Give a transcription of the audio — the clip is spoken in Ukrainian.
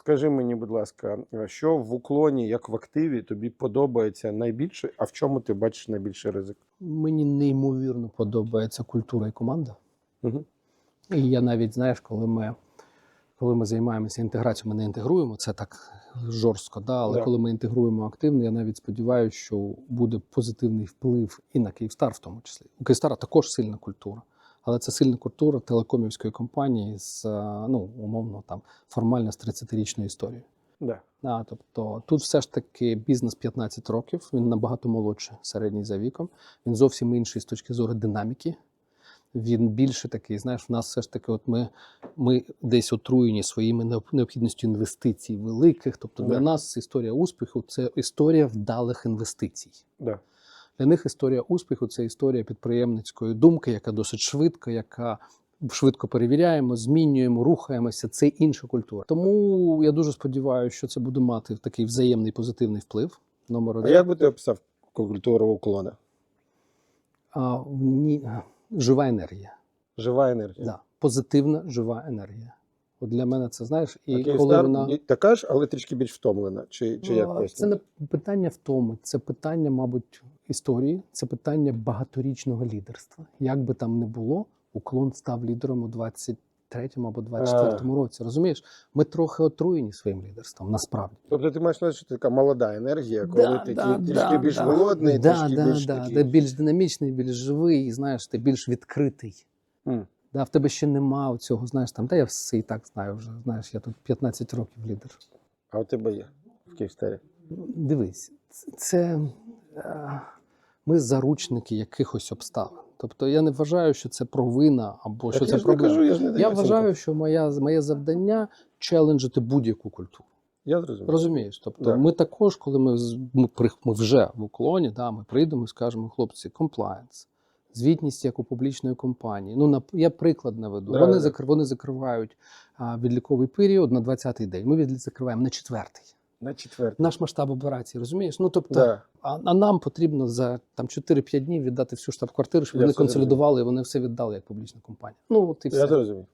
Скажи мені, будь ласка, що в уклоні, як в активі, тобі подобається найбільше, а в чому ти бачиш найбільший ризик? Мені неймовірно подобається культура і команда. Угу. І я навіть, знаєш, коли ми, коли ми займаємося інтеграцією, ми не інтегруємо це так жорстко, да? але Да. коли ми інтегруємо активно, я навіть сподіваюся, що буде позитивний вплив і на Київстар, в тому числі. У Київстара також сильна культура. Але це сильна культура телекомівської компанії з е, ну, умовно там формально з 30-річною історією. Да. Да, тобто тут все ж таки бізнес 15 років, він набагато молодший, середній за віком. Він зовсім інший з точки зору динаміки. Він більше такий, знаєш, в нас все ж таки, от ми, ми десь отруєні своїми необхідністю інвестицій великих. Тобто для Да. нас історія успіху це історія вдалих інвестицій. Да. Для них історія успіху це історія підприємницької думки, яка досить швидка, яка швидко перевіряємо, змінюємо, рухаємося. Це інша культура. Тому я дуже сподіваюся, що це буде мати такий взаємний позитивний вплив. Номер А як би ти описав культуру уклона? А, в ній жива енергія. Жива енергія. Да. Позитивна жива енергія. От для мене це знаєш, і А коли Київстар вона така ж, але трішки більш втомлена. Чи, чи Ну, пояснити? це не питання в тому, це питання, мабуть, історії, це питання багаторічного лідерства. Як би там не було, уклон став лідером у 23-му або 24-му році. Розумієш, ми трохи отруєні своїм лідерством, насправді. Тобто ти маєш на увазі, що така молода енергія, коли ти ті- трішки більш да. голодний, да, трішки да, більш да. такий. Ти більш динамічний, більш живий, і знаєш, ти більш відкритий. М. Да, в тебе ще нема цього, знаєш, там, та я все і так знаю вже. Знаєш, я тут 15 років лідер. А у тебе є в Київстарі. Дивись, це- це е, ми заручники якихось обставин. Тобто я не вважаю, що це провина або що Так це я не проблема. кажу, я ж не даю Я оцінку. вважаю, що моя, моє завдання челенджити будь-яку культуру. Я зрозумів. Розумієш? Тобто, Да. ми також, коли ми, ми, ми вже в уклоні, да, ми прийдемо і скажемо, хлопці, комплаєнс, звітність як у публічної компанії. Ну, на, я приклад наведу. Да, вони, да. закр, вони закривають а, відліковий період на 20-й день. Ми від, закриваємо на четвертий. На четвертий. Наш масштаб операції, розумієш? Ну тобто, Да. а, а нам потрібно за там 4-5 днів віддати всю штаб-квартиру, щоб Я вони консолідували і вони все віддали як публічна компанія. Ну от і Я все. зрозумів.